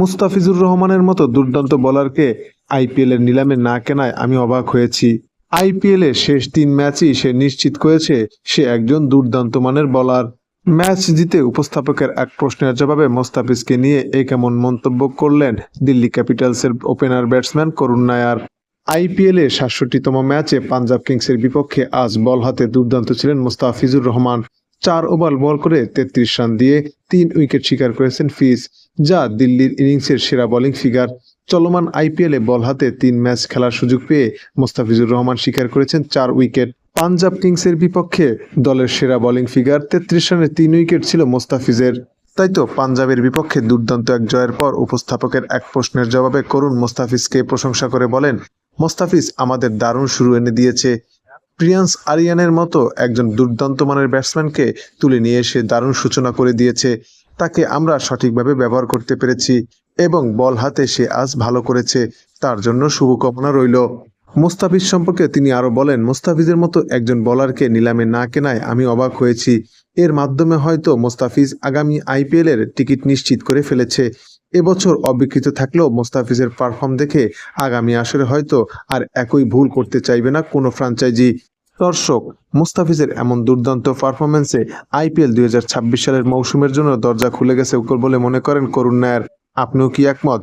মুস্তাফিজুর রহমানের মতো দুর্দান্ত বোলারকে আইপিএলের নিলামে না কেনায় আমি অবাক হয়েছি। আইপিএলে শেষ তিন ম্যাচই সে নিশ্চিত করেছে সে একজন দুর্দান্ত মানের বোলার ম্যাচ জিতে উপস্থাপকের এক প্রশ্নের জবাবে মোস্তাফিজকে নিয়ে এই কেমন মন্তব্য করলেন দিল্লি ক্যাপিটালসের ওপেনার ব্যাটসম্যান করুণ নায়ার। আইপিএলে সাতষট্টিতম ম্যাচে পাঞ্জাব কিংসের বিপক্ষে আজ বল হাতে দুর্দান্ত ছিলেন মোস্তাফিজুর রহমান। চার ওভার বল করে তেত্রিশ রান দিয়ে তিন উইকেট শিকার করেছেন ফিজ, যা দিল্লির ইনিংসের সেরা বোলিং ফিগার। চলমান আইপিএলে বল হাতে তিন ম্যাচ খেলার সুযোগ পেয়ে মোস্তাফিজুর রহমান শিকার করেছেন চার উইকেট। পাঞ্জাব কিংসের বিপক্ষে দলের সেরা বোলিং ফিগার, তেত্রিশ রানে তিন উইকেট ছিল মোস্তাফিজের। তাই তো পাঞ্জাবের বিপক্ষে দুর্দান্ত এক জয়ের পর উপস্থাপকের এক প্রশ্নের জবাবে করুণ মোস্তাফিজকে প্রশংসা করে বলেন, মোস্তাফিজ আমাদের দারুণ শুরু এনে দিয়েছে। প্রিয়ান্স আরিয়ানের মতো একজন দুর্দান্ত মানের ব্যাটসম্যানকে তুলে নিয়ে এসে দারুণ সূচনা করে দিয়েছে। তাকে আমরা সঠিকভাবে ব্যবহার করতে পেরেছি এবং বল হাতে সে আজ ভালো করেছে, তার জন্য শুভকামনা রইল। মুস্তাফিজ সম্পর্কে তিনি আরও বলেন, মুস্তাফিজের মতো একজন বোলারকে নিলামে না কেনায় আমি অবাক হয়েছি। এর মাধ্যমে হয়তো মোস্তাফিজ আগামী আইপিএল এর টিকিট নিশ্চিত করে ফেলেছে। এবছর অবিকৃত থাকলেও মোস্তাফিজের পারফর্ম দেখে আগামী আসরে হয়তো আর একই ভুল করতে চাইবে না কোনো ফ্রাঞ্চাইজি দর্শক, মুস্তাফিজের এমন দুর্দান্ত পারফরমেন্সে আইপিএল দুই হাজার ছাব্বিশ সালের মৌসুমের জন্য দরজা খুলে গেছে বলে মনে করেন করুণ নায়ার। আপনিও কি একমত?